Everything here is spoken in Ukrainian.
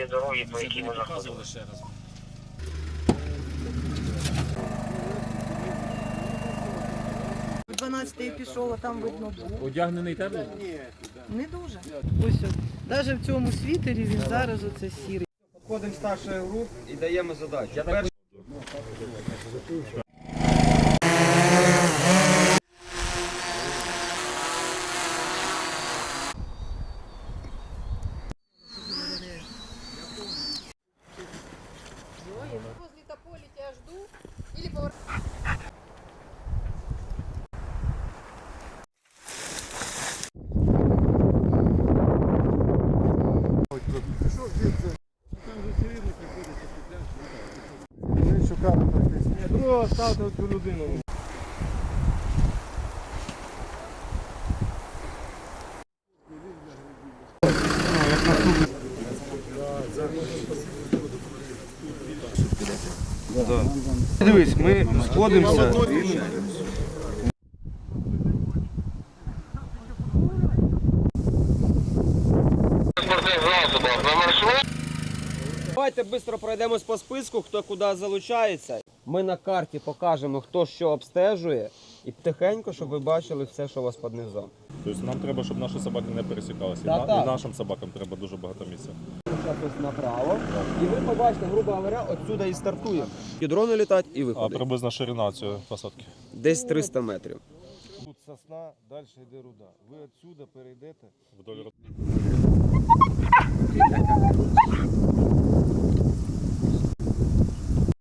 тої дороги, по якій ми заходили. ще раз. В 12 пішов, а там видно було. Одягнений тепло? Не дуже. Ось, навіть в цьому світері він зараз оце сірий. Підходимо старшою груп і даємо задачу. да. Возле тополя тебя жду. Или повар... Ми шукали так десь. Ні, другого ставте цю людину. Як наступний. Дивись, ми сходимося. Давайте швидко пройдемось по списку, хто куди залучається. Ми на карті покажемо, хто що обстежує, і тихенько, щоб ви бачили все, що у вас під низом. Тобто нам треба, щоб наші собаки не пересікалися. І, на- так. і нашим собакам треба дуже багато місця. Направо. І ви побачите, грубо говоря, отсюда і стартуємо. І дрони літать, і А виходять. приблизна ширина цієї посадки. Десь 300 метрів. Тут сосна, далі йде руда. Ви відсюди перейдете. Вдоль рот-